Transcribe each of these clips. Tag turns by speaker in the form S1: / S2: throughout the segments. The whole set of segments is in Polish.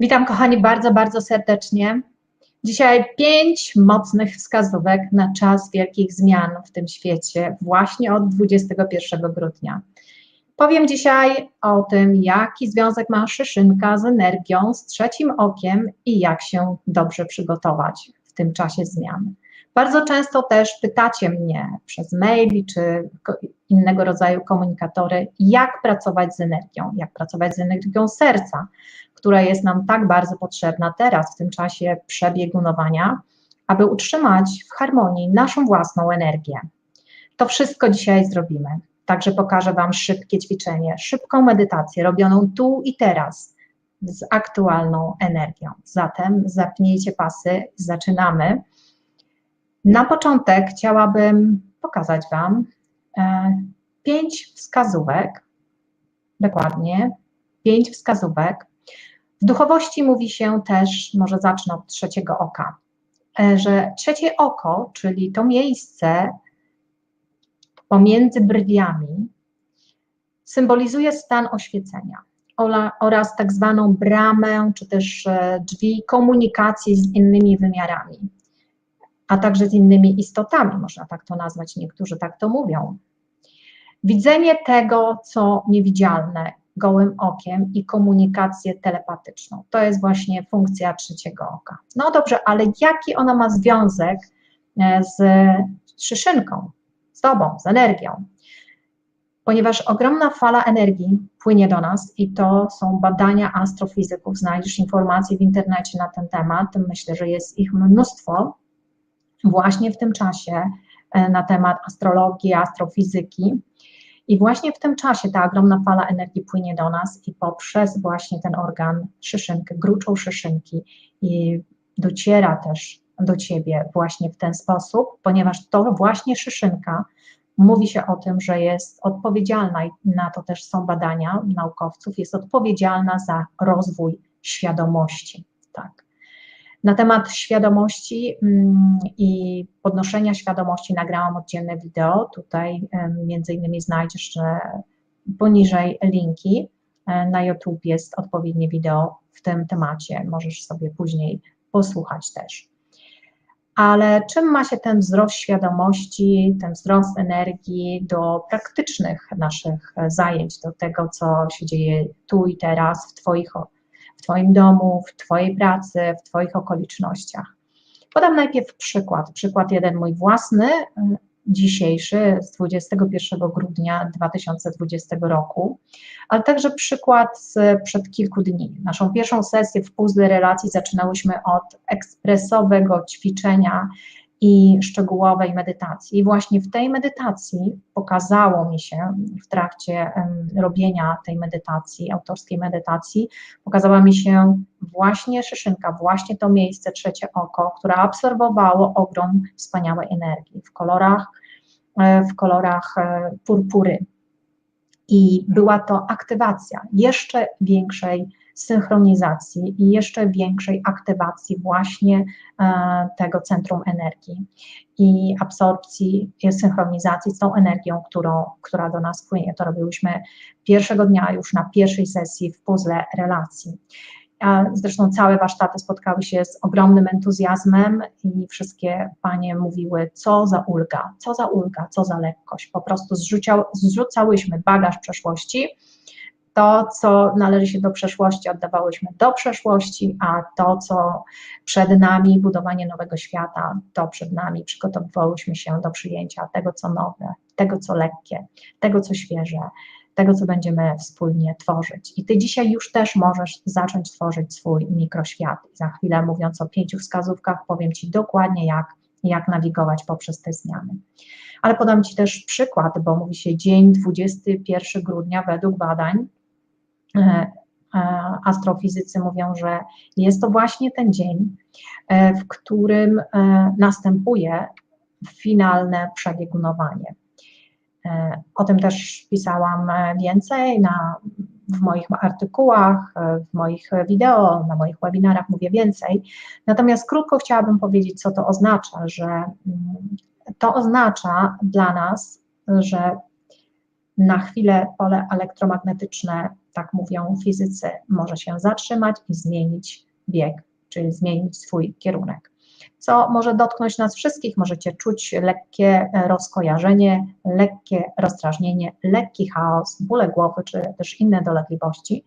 S1: Witam kochani bardzo, bardzo serdecznie. Dzisiaj pięć mocnych wskazówek na czas wielkich zmian w tym świecie, właśnie od 21 grudnia. Powiem dzisiaj o tym, jaki związek ma szyszynka z energią, z trzecim okiem i jak się dobrze przygotować w tym czasie zmian. Bardzo często też pytacie mnie przez maili czy innego rodzaju komunikatory, jak pracować z energią, jak pracować z energią serca, która jest nam tak bardzo potrzebna teraz, w tym czasie przebiegunowania, aby utrzymać w harmonii naszą własną energię. To wszystko dzisiaj zrobimy. Także pokażę Wam szybkie ćwiczenie, szybką medytację robioną tu i teraz z aktualną energią. Zatem zapnijcie pasy, zaczynamy. Na początek chciałabym pokazać Wam e, pięć wskazówek, dokładnie, pięć wskazówek. W duchowości mówi się też, może zacznę od trzeciego oka, e, że trzecie oko, czyli to miejsce pomiędzy brwiami, symbolizuje stan oświecenia oraz tak zwaną bramę, czy też e, drzwi komunikacji z innymi wymiarami a także z innymi istotami, można tak to nazwać, niektórzy tak to mówią. Widzenie tego, co niewidzialne gołym okiem i komunikację telepatyczną. To jest właśnie funkcja trzeciego oka. No dobrze, ale jaki ona ma związek e, z szyszynką, z tobą, z energią? Ponieważ ogromna fala energii płynie do nas i to są badania astrofizyków, znajdziesz informacje w internecie na ten temat, myślę, że jest ich mnóstwo, właśnie w tym czasie e, na temat astrologii, astrofizyki. I właśnie w tym czasie ta ogromna fala energii płynie do nas i poprzez właśnie ten organ szyszynkę, gruczą szyszynki i dociera też do ciebie właśnie w ten sposób, ponieważ to właśnie szyszynka mówi się o tym, że jest odpowiedzialna i na to też są badania naukowców, jest odpowiedzialna za rozwój świadomości. Tak. Na temat świadomości mm, i podnoszenia świadomości nagrałam oddzielne wideo. Tutaj między innymi znajdziesz poniżej linki. E, na YouTube jest odpowiednie wideo w tym temacie. Możesz sobie później posłuchać też. Ale czym ma się ten wzrost świadomości, ten wzrost energii do praktycznych naszych zajęć, do tego, co się dzieje tu i teraz w Twoich w Twoim domu, w Twojej pracy, w Twoich okolicznościach. Podam najpierw przykład, przykład jeden mój własny, dzisiejszy, z 21 grudnia 2020 roku, ale także przykład z przed kilku dni. Naszą pierwszą sesję w puzzle relacji zaczynałyśmy od ekspresowego ćwiczenia i szczegółowej medytacji. I właśnie w tej medytacji pokazało mi się, w trakcie robienia tej medytacji, autorskiej medytacji, pokazała mi się właśnie szyszynka, właśnie to miejsce, trzecie oko, które absorbowało ogrom wspaniałej energii w kolorach, e, w kolorach e, purpury. I była to aktywacja jeszcze większej synchronizacji i jeszcze większej aktywacji właśnie e, tego centrum energii i absorpcji, i synchronizacji z tą energią, którą, która do nas płynie. To robiłyśmy pierwszego dnia już na pierwszej sesji w puzzle relacji. Zresztą całe warsztaty spotkały się z ogromnym entuzjazmem i wszystkie panie mówiły, co za ulga, co za ulga, co za lekkość. Po prostu zrzuciał, zrzucałyśmy bagaż przeszłości to, co należy się do przeszłości, oddawałyśmy do przeszłości, a to, co przed nami, budowanie nowego świata, to przed nami przygotowywałyśmy się do przyjęcia tego, co nowe, tego, co lekkie, tego, co świeże, tego, co będziemy wspólnie tworzyć. I ty dzisiaj już też możesz zacząć tworzyć swój mikroświat. Za chwilę, mówiąc o pięciu wskazówkach, powiem ci dokładnie, jak, jak nawigować poprzez te zmiany. Ale podam Ci też przykład, bo mówi się dzień 21 grudnia według badań astrofizycy mówią, że jest to właśnie ten dzień, e, w którym następuje finalne przebiegunowanie. O tym też pisałam więcej na, w moich artykułach, w moich wideo, na moich webinarach mówię więcej. Natomiast krótko chciałabym powiedzieć, co to oznacza, że mm, to oznacza dla nas, że na chwilę pole elektromagnetyczne tak mówią fizycy, może się zatrzymać i zmienić bieg, czyli zmienić swój kierunek. Co może dotknąć nas wszystkich, możecie czuć lekkie rozkojarzenie, lekkie rozdrażnienie, lekki chaos, bóle głowy czy też inne dolegliwości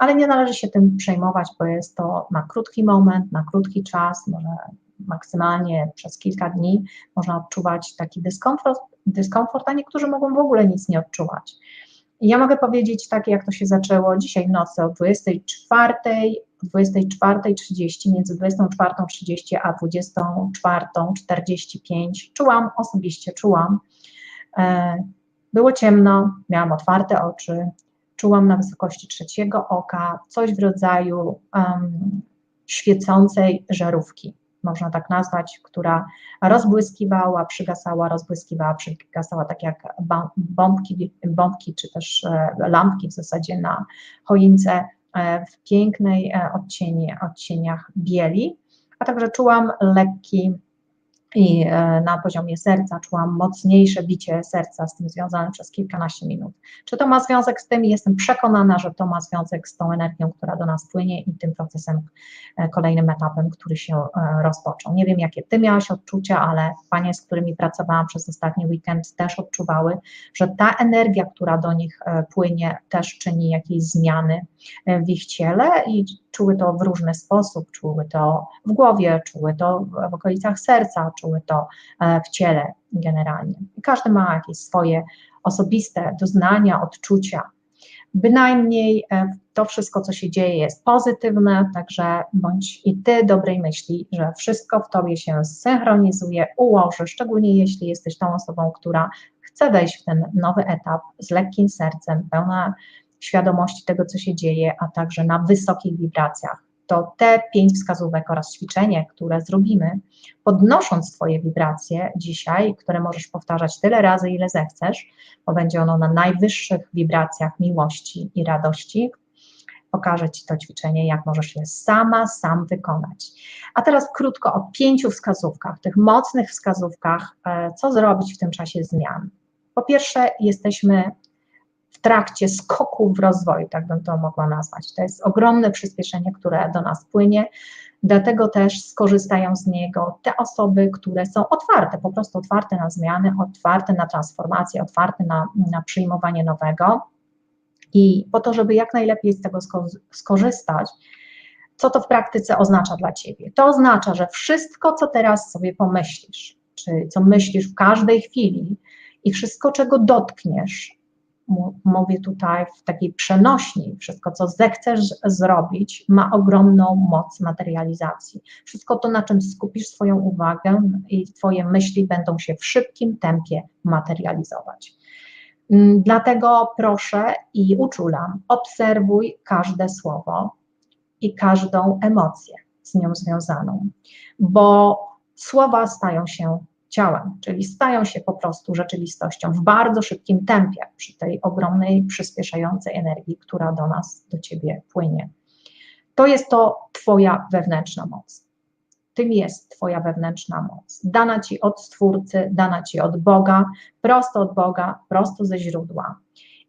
S1: ale nie należy się tym przejmować, bo jest to na krótki moment, na krótki czas, może maksymalnie przez kilka dni można odczuwać taki dyskomfort, dyskomfort, a niektórzy mogą w ogóle nic nie odczuwać. Ja mogę powiedzieć tak, jak to się zaczęło dzisiaj nocy o 24, 24.30, między 24.30 a 24.45 czułam, osobiście czułam, e, było ciemno, miałam otwarte oczy, czułam na wysokości trzeciego oka coś w rodzaju um, świecącej żarówki, można tak nazwać, która rozbłyskiwała, przygasała, rozbłyskiwała, przygasała, tak jak bombki, bombki czy też e, lampki w zasadzie na choince e, w pięknej e, odcieni, odcieniach bieli, a także czułam lekki i e, na poziomie serca czułam mocniejsze bicie serca z tym związane przez kilkanaście minut. Czy to ma związek z tym? Jestem przekonana, że to ma związek z tą energią, która do nas płynie i tym procesem, e, kolejnym etapem, który się e, rozpoczął. Nie wiem, jakie Ty miałaś odczucia, ale panie, z którymi pracowałam przez ostatni weekend, też odczuwały, że ta energia, która do nich płynie, też czyni jakieś zmiany w ich ciele i czuły to w różny sposób, czuły to w głowie, czuły to w okolicach serca, czuły to e, w ciele generalnie. każdy ma jakieś swoje osobiste doznania, odczucia. Bynajmniej e, to wszystko, co się dzieje, jest pozytywne, także bądź i ty dobrej myśli, że wszystko w tobie się zsynchronizuje, ułoży, szczególnie jeśli jesteś tą osobą, która chce wejść w ten nowy etap z lekkim sercem, pełna świadomości tego, co się dzieje, a także na wysokich wibracjach. To te pięć wskazówek oraz ćwiczenie, które zrobimy, podnosząc Twoje wibracje dzisiaj, które możesz powtarzać tyle razy, ile zechcesz, bo będzie ono na najwyższych wibracjach miłości i radości, pokażę Ci to ćwiczenie, jak możesz je sama, sam wykonać. A teraz krótko o pięciu wskazówkach, tych mocnych wskazówkach, e, co zrobić w tym czasie zmian. Po pierwsze, jesteśmy w trakcie skoku w rozwoju, tak bym to mogła nazwać. To jest ogromne przyspieszenie, które do nas płynie, dlatego też skorzystają z niego te osoby, które są otwarte, po prostu otwarte na zmiany, otwarte na transformację, otwarte na, na przyjmowanie nowego. I po to, żeby jak najlepiej z tego skorzystać, co to w praktyce oznacza dla Ciebie? To oznacza, że wszystko, co teraz sobie pomyślisz, czy co myślisz w każdej chwili i wszystko, czego dotkniesz, mówię tutaj w takiej przenośni, wszystko co zechcesz zrobić ma ogromną moc materializacji. Wszystko to, na czym skupisz swoją uwagę i twoje myśli będą się w szybkim tempie materializować. Mm, dlatego proszę i uczulam, obserwuj każde słowo i każdą emocję z nią związaną, bo słowa stają się ciałem, czyli stają się po prostu rzeczywistością w bardzo szybkim tempie przy tej ogromnej, przyspieszającej energii, która do nas, do ciebie płynie. To jest to Twoja wewnętrzna moc. Tym jest Twoja wewnętrzna moc. Dana Ci od Stwórcy, dana Ci od Boga, prosto od Boga, prosto ze źródła.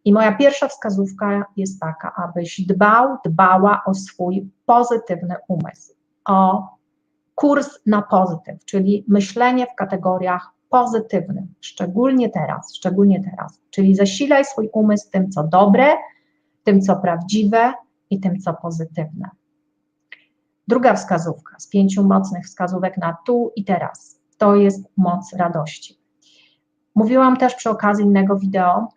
S1: I moja pierwsza wskazówka jest taka, abyś dbał, dbała o swój pozytywny umysł, o kurs na pozytyw, czyli myślenie w kategoriach pozytywnych, szczególnie teraz, szczególnie teraz. Czyli zasilaj swój umysł tym, co dobre, tym, co prawdziwe i tym, co pozytywne. Druga wskazówka z pięciu mocnych wskazówek na tu i teraz to jest moc radości. Mówiłam też przy okazji innego wideo,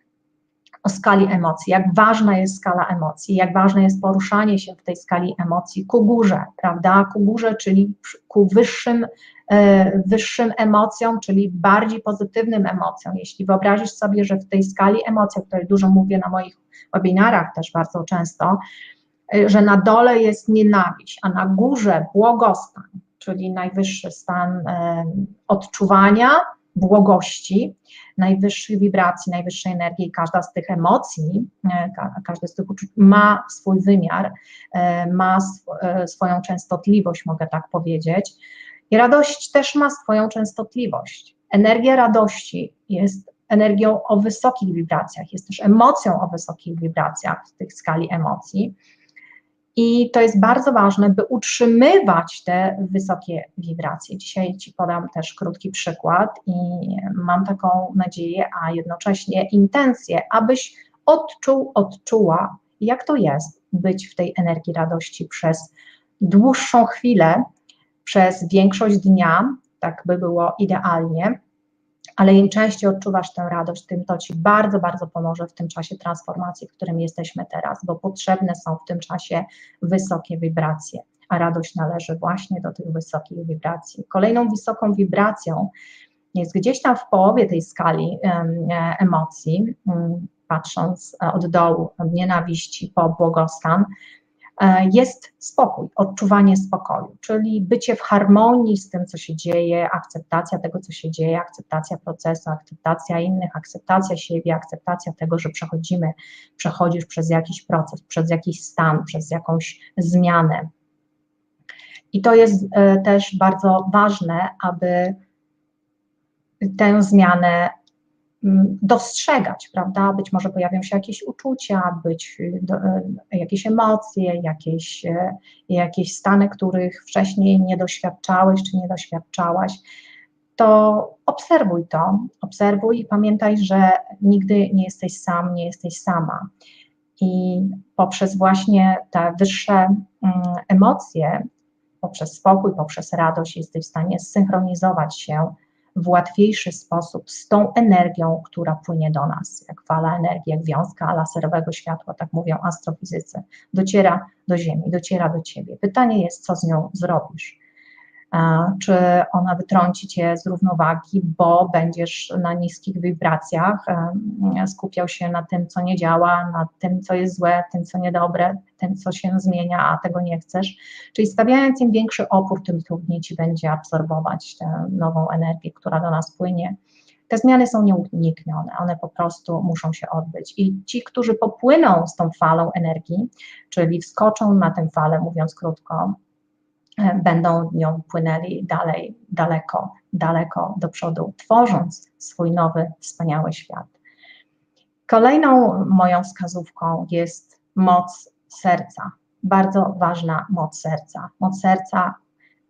S1: o skali emocji, jak ważna jest skala emocji, jak ważne jest poruszanie się w tej skali emocji ku górze, prawda? Ku górze, czyli ku wyższym, e, wyższym emocjom, czyli bardziej pozytywnym emocjom. Jeśli wyobrazisz sobie, że w tej skali emocji, o której dużo mówię na moich webinarach też bardzo często, e, że na dole jest nienawiść, a na górze błogostan, czyli najwyższy stan e, odczuwania, błogości, najwyższych wibracji, najwyższej energii. Każda z tych emocji, e, każdy z tych uczuć ma swój wymiar, e, ma e, swoją częstotliwość, mogę tak powiedzieć. I radość też ma swoją częstotliwość. Energia radości jest energią o wysokich wibracjach, jest też emocją o wysokich wibracjach w tych skali emocji. I to jest bardzo ważne, by utrzymywać te wysokie wibracje. Dzisiaj Ci podam też krótki przykład i mam taką nadzieję, a jednocześnie intencję, abyś odczuł, odczuła, jak to jest być w tej energii radości przez dłuższą chwilę, przez większość dnia, tak by było idealnie, ale im częściej odczuwasz tę radość, tym to Ci bardzo, bardzo pomoże w tym czasie transformacji, w którym jesteśmy teraz, bo potrzebne są w tym czasie wysokie wibracje, a radość należy właśnie do tych wysokich wibracji. Kolejną wysoką wibracją jest gdzieś tam w połowie tej skali emocji, mm, patrząc od dołu, od nienawiści po błogostan, E, jest spokój, odczuwanie spokoju, czyli bycie w harmonii z tym, co się dzieje, akceptacja tego, co się dzieje, akceptacja procesu, akceptacja innych, akceptacja siebie, akceptacja tego, że przechodzimy, przechodzisz przez jakiś proces, przez jakiś stan, przez jakąś zmianę. I to jest e, też bardzo ważne, aby tę zmianę dostrzegać, prawda? Być może pojawią się jakieś uczucia, być y, do, y, jakieś emocje, jakieś, y, jakieś stany, których wcześniej nie doświadczałeś czy nie doświadczałaś. To obserwuj to, obserwuj i pamiętaj, że nigdy nie jesteś sam, nie jesteś sama. I poprzez właśnie te wyższe mm, emocje, poprzez spokój, poprzez radość, jesteś w stanie zsynchronizować się w łatwiejszy sposób z tą energią, która płynie do nas, jak fala energii, jak wiązka laserowego światła, tak mówią astrofizycy, dociera do Ziemi, dociera do Ciebie. Pytanie jest, co z nią zrobisz czy ona wytrąci cię z równowagi, bo będziesz na niskich wibracjach skupiał się na tym, co nie działa, na tym, co jest złe, tym, co niedobre, tym, co się zmienia, a tego nie chcesz. Czyli stawiając im większy opór, tym trudniej ci będzie absorbować tę nową energię, która do nas płynie. Te zmiany są nieuniknione, one po prostu muszą się odbyć. I ci, którzy popłyną z tą falą energii, czyli wskoczą na tę falę, mówiąc krótko, będą nią płynęli dalej, daleko, daleko do przodu, tworząc swój nowy, wspaniały świat. Kolejną moją wskazówką jest moc serca. Bardzo ważna moc serca. Moc serca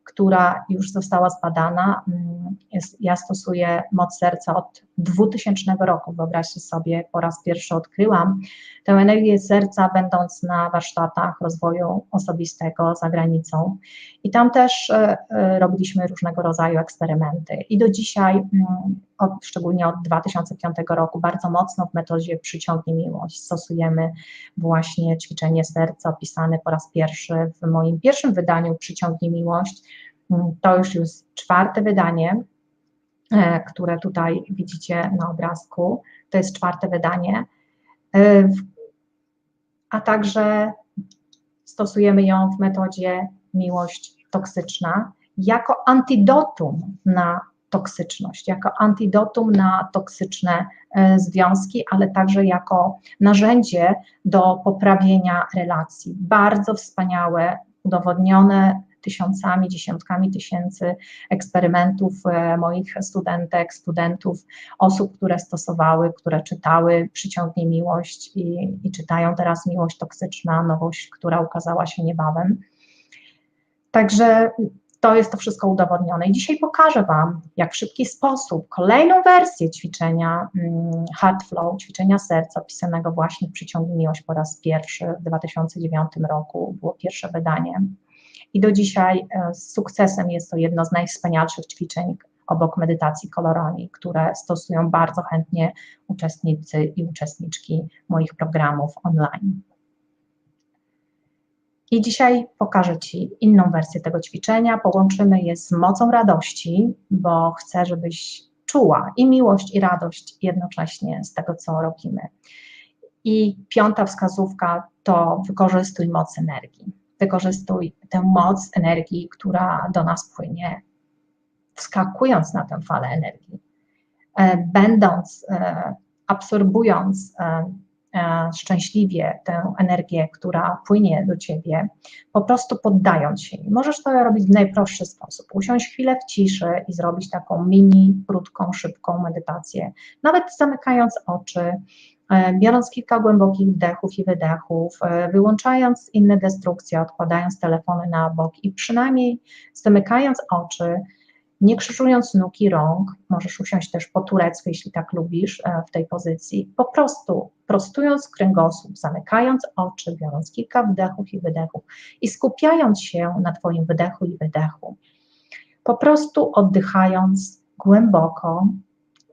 S1: która już została zbadana. Mm, ja stosuję moc serca od 2000 roku, wyobraźcie sobie, po raz pierwszy odkryłam tę energię serca, będąc na warsztatach rozwoju osobistego za granicą. I tam też e, e, robiliśmy różnego rodzaju eksperymenty. I do dzisiaj, mm, od, szczególnie od 2005 roku, bardzo mocno w metodzie Przyciągnij Miłość stosujemy właśnie ćwiczenie serca opisane po raz pierwszy w moim pierwszym wydaniu Przyciągnij Miłość to już jest czwarte wydanie, e, które tutaj widzicie na obrazku. To jest czwarte wydanie. E, a także stosujemy ją w metodzie miłość toksyczna jako antidotum na toksyczność, jako antidotum na toksyczne e, związki, ale także jako narzędzie do poprawienia relacji. Bardzo wspaniałe, udowodnione tysiącami, dziesiątkami tysięcy eksperymentów e, moich studentek, studentów, osób, które stosowały, które czytały Przyciągnie Miłość i, i czytają teraz Miłość Toksyczna, nowość, która ukazała się niebawem. Także to jest to wszystko udowodnione. I dzisiaj pokażę Wam, jak w szybki sposób, kolejną wersję ćwiczenia hmm, Heart Flow, ćwiczenia serca, pisanego właśnie w Przyciągnij Miłość po raz pierwszy w 2009 roku, było pierwsze wydanie i do dzisiaj e, z sukcesem jest to jedno z najwspanialszych ćwiczeń obok medytacji kolorami, które stosują bardzo chętnie uczestnicy i uczestniczki moich programów online. I dzisiaj pokażę Ci inną wersję tego ćwiczenia. Połączymy je z mocą radości, bo chcę, żebyś czuła i miłość, i radość jednocześnie z tego, co robimy. I piąta wskazówka to wykorzystuj moc energii wykorzystuj tę moc energii, która do nas płynie, wskakując na tę falę energii, e, będąc, e, absorbując e, szczęśliwie tę energię, która płynie do ciebie, po prostu poddając się. Możesz to robić w najprostszy sposób. Usiąść chwilę w ciszy i zrobić taką mini, krótką, szybką medytację, nawet zamykając oczy, biorąc kilka głębokich wdechów i wydechów, e, wyłączając inne destrukcje, odkładając telefony na bok i przynajmniej zamykając oczy, nie krzyżując nóg i rąk, możesz usiąść też po turecku, jeśli tak lubisz e, w tej pozycji, po prostu prostując kręgosłup, zamykając oczy, biorąc kilka wdechów i wydechów i skupiając się na Twoim wydechu i wydechu. Po prostu oddychając głęboko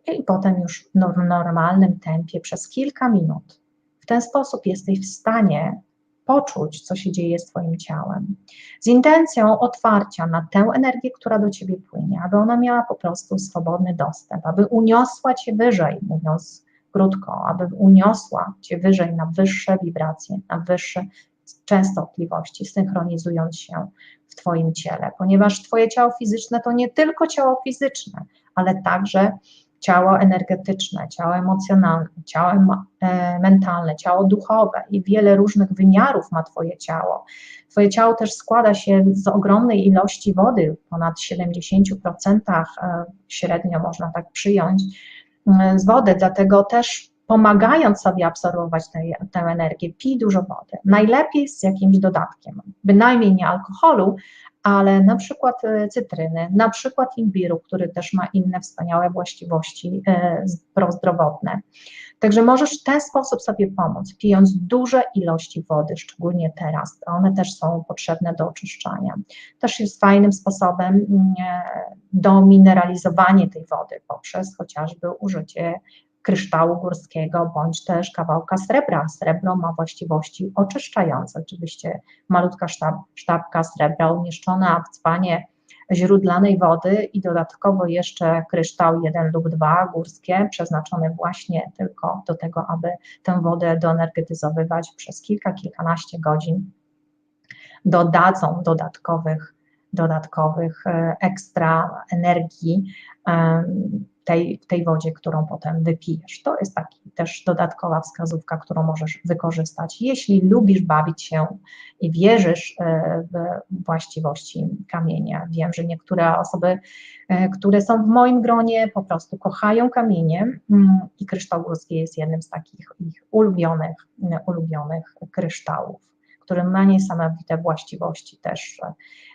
S1: i potem już w normalnym tempie przez kilka minut. W ten sposób jesteś w stanie poczuć, co się dzieje z Twoim ciałem, z intencją otwarcia na tę energię, która do Ciebie płynie, aby ona miała po prostu swobodny dostęp, aby uniosła Cię wyżej, mówiąc krótko, aby uniosła Cię wyżej na wyższe wibracje, na wyższe częstotliwości, synchronizując się w Twoim ciele, ponieważ Twoje ciało fizyczne to nie tylko ciało fizyczne, ale także ciało energetyczne, ciało emocjonalne, ciało e, mentalne, ciało duchowe i wiele różnych wymiarów ma Twoje ciało. Twoje ciało też składa się z ogromnej ilości wody, ponad 70% e, średnio można tak przyjąć, e, z wody, dlatego też pomagając sobie absorbować tę, tę energię, pij dużo wody. Najlepiej z jakimś dodatkiem, bynajmniej nie alkoholu, ale na przykład e, cytryny, na przykład imbiru, który też ma inne wspaniałe właściwości e, prozdrowotne. Także możesz w ten sposób sobie pomóc, pijąc duże ilości wody, szczególnie teraz. One też są potrzebne do oczyszczania. Też jest fajnym sposobem mm, e, do mineralizowania tej wody poprzez chociażby użycie kryształu górskiego bądź też kawałka srebra. Srebro ma właściwości oczyszczające. Oczywiście malutka sztab, sztabka srebra umieszczona w dzbanie źródlanej wody i dodatkowo jeszcze kryształ jeden lub dwa górskie, przeznaczone właśnie tylko do tego, aby tę wodę doenergetyzowywać przez kilka, kilkanaście godzin, dodadzą dodatkowych, dodatkowych e, ekstra energii tej, tej wodzie, którą potem wypijesz. To jest taki też dodatkowa wskazówka, którą możesz wykorzystać. Jeśli lubisz bawić się i wierzysz e, w właściwości kamienia, wiem, że niektóre osoby, e, które są w moim gronie, po prostu kochają kamienie mm, i kryształ górski jest jednym z takich ich ulubionych, ulubionych kryształów który ma niesamowite właściwości, też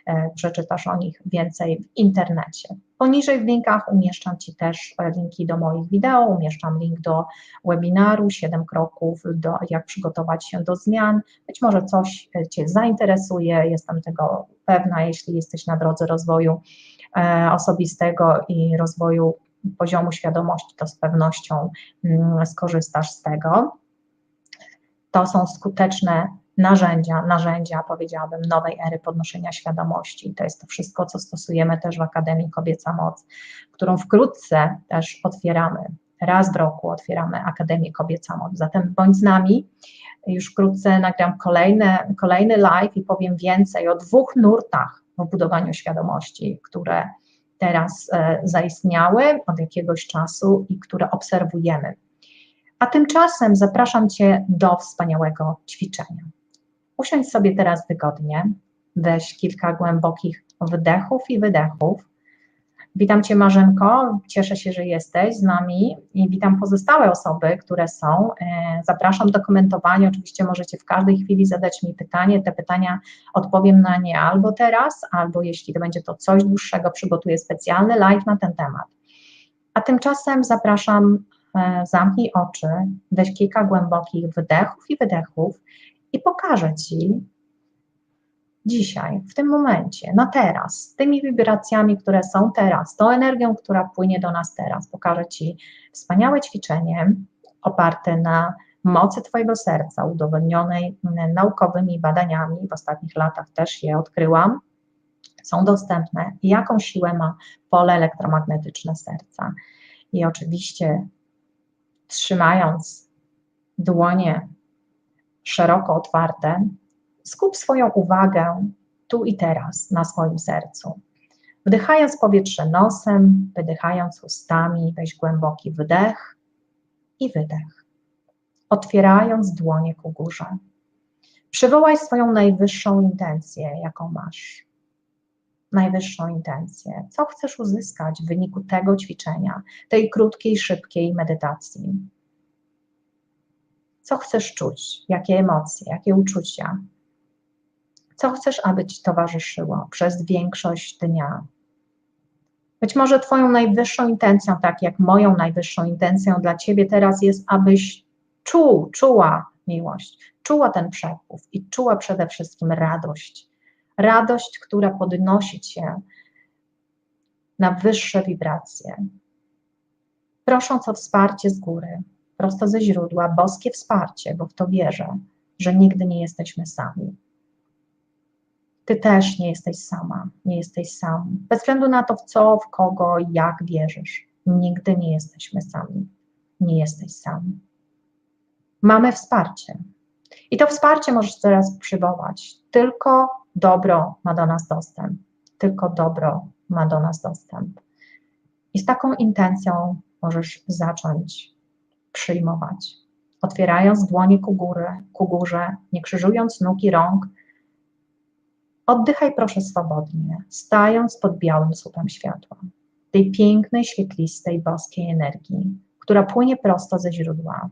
S1: e, przeczytasz o nich więcej w internecie. Poniżej w linkach umieszczam Ci też e, linki do moich wideo, umieszczam link do webinaru 7 kroków, do jak przygotować się do zmian. Być może coś e, Cię zainteresuje, jestem tego pewna, jeśli jesteś na drodze rozwoju osobistego i rozwoju poziomu świadomości, to z pewnością mm, skorzystasz z tego. To są skuteczne narzędzia, narzędzia, powiedziałabym, nowej ery podnoszenia świadomości. To jest to wszystko, co stosujemy też w Akademii Kobieca Moc, którą wkrótce też otwieramy. Raz w roku otwieramy Akademię Kobieca Moc. Zatem bądź z nami. Już wkrótce nagram kolejne, kolejny live i powiem więcej o dwóch nurtach w budowaniu świadomości, które teraz e, zaistniały od jakiegoś czasu i które obserwujemy. A tymczasem zapraszam Cię do wspaniałego ćwiczenia. Usiądź sobie teraz wygodnie, weź kilka głębokich wdechów i wydechów. Witam Cię Marzenko, cieszę się, że jesteś z nami i witam pozostałe osoby, które są. E, zapraszam do komentowania, oczywiście możecie w każdej chwili zadać mi pytanie, te pytania odpowiem na nie albo teraz, albo jeśli to będzie to coś dłuższego, przygotuję specjalny live na ten temat. A tymczasem zapraszam, e, zamknij oczy, weź kilka głębokich wdechów i wydechów i pokażę Ci dzisiaj, w tym momencie, na teraz, tymi wibracjami, które są teraz, tą energią, która płynie do nas teraz. Pokażę Ci wspaniałe ćwiczenie oparte na mocy Twojego serca, udowodnionej naukowymi badaniami. W ostatnich latach też je odkryłam. Są dostępne, jaką siłę ma pole elektromagnetyczne serca. I oczywiście, trzymając dłonie szeroko otwarte, skup swoją uwagę tu i teraz na swoim sercu. Wdychając powietrze nosem, wydychając ustami, weź głęboki wdech i wydech. otwierając dłonie ku górze. Przywołaj swoją najwyższą intencję, jaką masz. Najwyższą intencję. Co chcesz uzyskać w wyniku tego ćwiczenia, tej krótkiej, szybkiej medytacji? Co chcesz czuć? Jakie emocje, jakie uczucia? Co chcesz, aby ci towarzyszyło przez większość dnia? Być może Twoją najwyższą intencją, tak jak moją najwyższą intencją dla Ciebie teraz jest, abyś czuł, czuła miłość, czuła ten przepływ i czuła przede wszystkim radość. Radość, która podnosi Cię na wyższe wibracje. Prosząc o wsparcie z góry, prosto ze źródła, boskie wsparcie, bo w to wierzę, że nigdy nie jesteśmy sami. Ty też nie jesteś sama, nie jesteś sam. Bez względu na to, w co, w kogo, jak wierzysz, nigdy nie jesteśmy sami. Nie jesteś sam. Mamy wsparcie. I to wsparcie możesz teraz przywołać. Tylko dobro ma do nas dostęp. Tylko dobro ma do nas dostęp. I z taką intencją możesz zacząć przyjmować. Otwierając dłonie ku, góry, ku górze, nie krzyżując nóg i rąk, oddychaj proszę swobodnie, stając pod białym słupem światła, tej pięknej, świetlistej, boskiej energii, która płynie prosto ze źródła.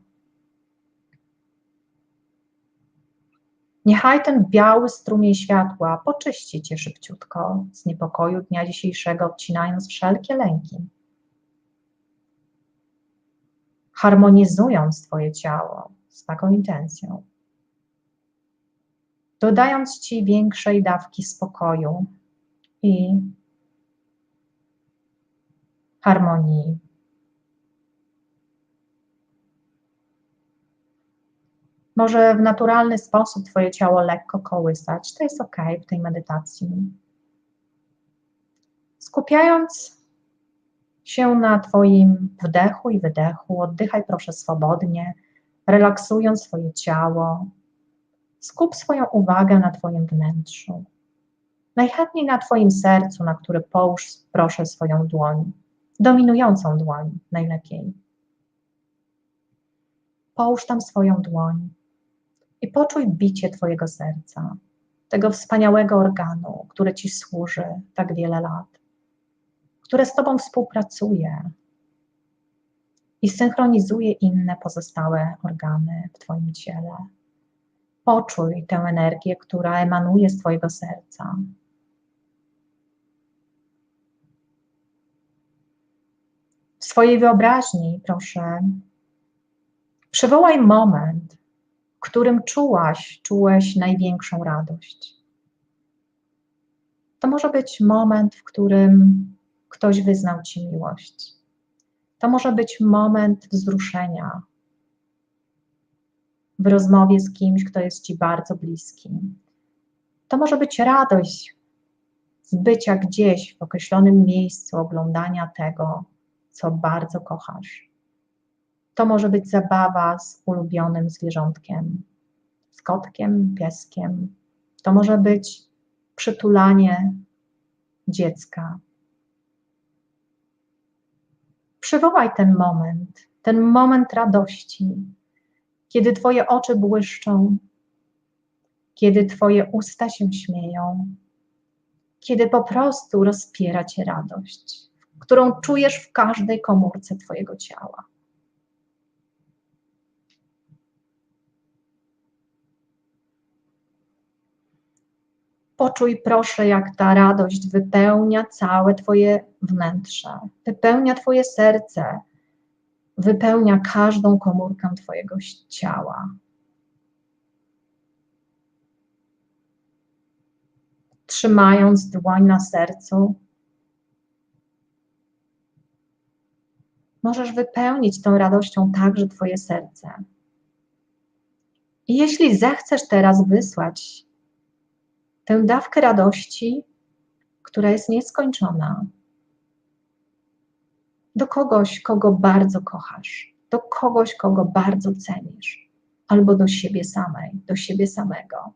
S1: Niechaj ten biały strumień światła poczyści Cię szybciutko z niepokoju dnia dzisiejszego, odcinając wszelkie lęki, harmonizując Twoje ciało z taką intencją, dodając Ci większej dawki spokoju i harmonii. Może w naturalny sposób Twoje ciało lekko kołysać, to jest ok w tej medytacji. Skupiając się na Twoim wdechu i wydechu. Oddychaj proszę swobodnie, relaksując swoje ciało. Skup swoją uwagę na Twoim wnętrzu. Najchętniej na Twoim sercu, na które połóż proszę swoją dłoń, dominującą dłoń najlepiej. Połóż tam swoją dłoń i poczuj bicie Twojego serca, tego wspaniałego organu, który Ci służy tak wiele lat które z Tobą współpracuje i synchronizuje inne pozostałe organy w Twoim ciele. Poczuj tę energię, która emanuje z Twojego serca. W swojej wyobraźni, proszę, przywołaj moment, w którym czułaś, czułeś największą radość. To może być moment, w którym ktoś wyznał Ci miłość. To może być moment wzruszenia w rozmowie z kimś, kto jest Ci bardzo bliski. To może być radość z bycia gdzieś w określonym miejscu, oglądania tego, co bardzo kochasz. To może być zabawa z ulubionym zwierzątkiem, z kotkiem, pieskiem. To może być przytulanie dziecka, Przywołaj ten moment, ten moment radości, kiedy Twoje oczy błyszczą, kiedy Twoje usta się śmieją, kiedy po prostu rozpiera Cię radość, którą czujesz w każdej komórce Twojego ciała. Poczuj proszę, jak ta radość wypełnia całe Twoje wnętrze, wypełnia Twoje serce, wypełnia każdą komórkę Twojego ciała. Trzymając dłoń na sercu, możesz wypełnić tą radością także Twoje serce. I jeśli zechcesz teraz wysłać tę dawkę radości, która jest nieskończona, do kogoś, kogo bardzo kochasz, do kogoś, kogo bardzo cenisz, albo do siebie samej, do siebie samego.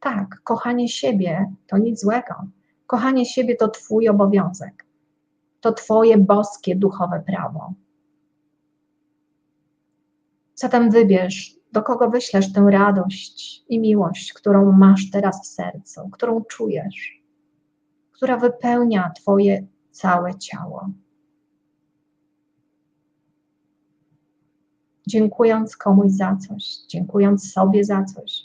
S1: Tak, kochanie siebie to nic złego. Kochanie siebie to Twój obowiązek. To Twoje boskie duchowe prawo. Zatem wybierz, do kogo wyślesz tę radość i miłość, którą masz teraz w sercu, którą czujesz, która wypełnia Twoje całe ciało. Dziękując komuś za coś, dziękując sobie za coś,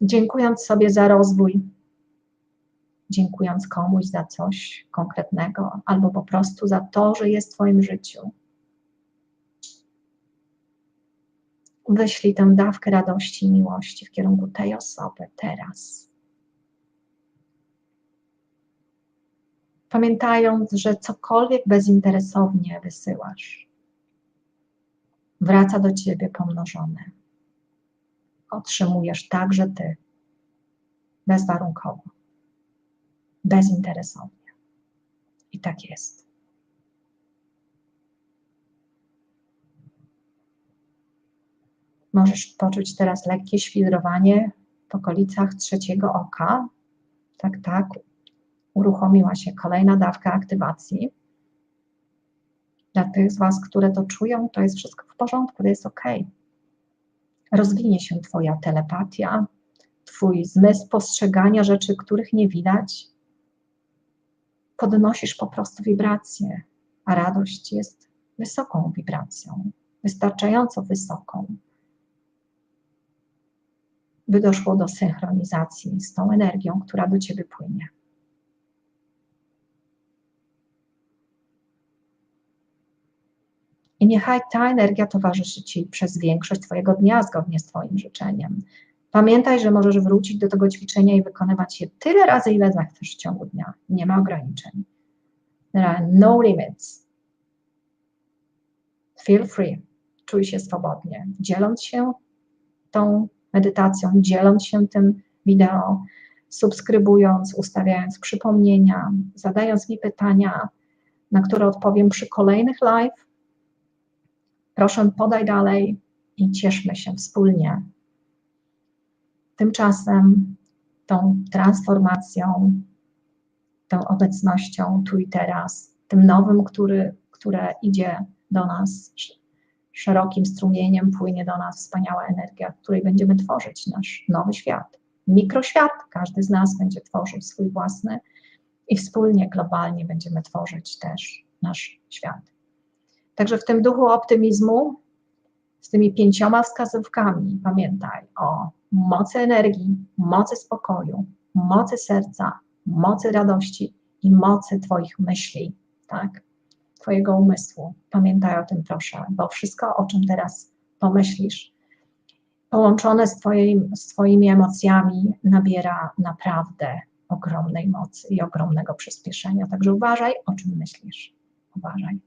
S1: dziękując sobie za rozwój, dziękując komuś za coś konkretnego, albo po prostu za to, że jest w Twoim życiu. Wyślij tę dawkę radości i miłości w kierunku tej osoby teraz. Pamiętając, że cokolwiek bezinteresownie wysyłasz, wraca do Ciebie pomnożone. Otrzymujesz także Ty, bezwarunkowo bezinteresownie. I tak jest. Możesz poczuć teraz lekkie świdrowanie w okolicach trzeciego oka. Tak, tak. Uruchomiła się kolejna dawka aktywacji. Dla tych z Was, które to czują, to jest wszystko w porządku, to jest ok. Rozwinie się Twoja telepatia, Twój zmysł postrzegania rzeczy, których nie widać, podnosisz po prostu wibrację, a radość jest wysoką wibracją, wystarczająco wysoką, by doszło do synchronizacji z tą energią, która do ciebie płynie. I niechaj ta energia towarzyszy Ci przez większość Twojego dnia zgodnie z Twoim życzeniem. Pamiętaj, że możesz wrócić do tego ćwiczenia i wykonywać je tyle razy, ile zechcesz w ciągu dnia. Nie ma ograniczeń. There are no limits. Feel free. Czuj się swobodnie. Dzieląc się tą medytacją, dzieląc się tym wideo, subskrybując, ustawiając przypomnienia, zadając mi pytania, na które odpowiem przy kolejnych live. Proszę, podaj dalej i cieszmy się wspólnie Tymczasem tą transformacją, tą obecnością tu i teraz, tym nowym, który, które idzie do nas szerokim strumieniem, płynie do nas wspaniała energia, której będziemy tworzyć nasz nowy świat. Mikroświat, każdy z nas będzie tworzył swój własny i wspólnie, globalnie będziemy tworzyć też nasz świat. Także w tym duchu optymizmu, z tymi pięcioma wskazówkami, pamiętaj o mocy energii, mocy spokoju, mocy serca, mocy radości i mocy Twoich myśli, tak? Twojego umysłu. Pamiętaj o tym, proszę, bo wszystko, o czym teraz pomyślisz, połączone z, twoim, z Twoimi emocjami, nabiera naprawdę ogromnej mocy i ogromnego przyspieszenia. Także uważaj, o czym myślisz. Uważaj.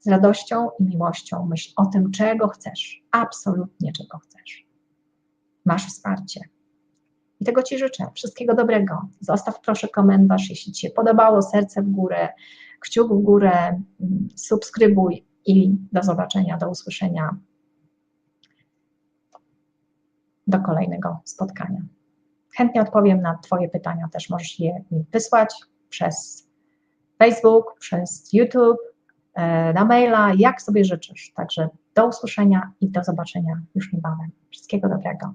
S1: Z radością i miłością myśl o tym, czego chcesz, absolutnie czego chcesz masz wsparcie. I tego Ci życzę. Wszystkiego dobrego. Zostaw proszę komentarz, jeśli Ci się podobało, serce w górę, kciuk w górę, subskrybuj i do zobaczenia, do usłyszenia do kolejnego spotkania. Chętnie odpowiem na Twoje pytania, też możesz je mi wysłać przez Facebook, przez YouTube, e, na maila, jak sobie życzysz. Także do usłyszenia i do zobaczenia już niebawem. Wszystkiego dobrego.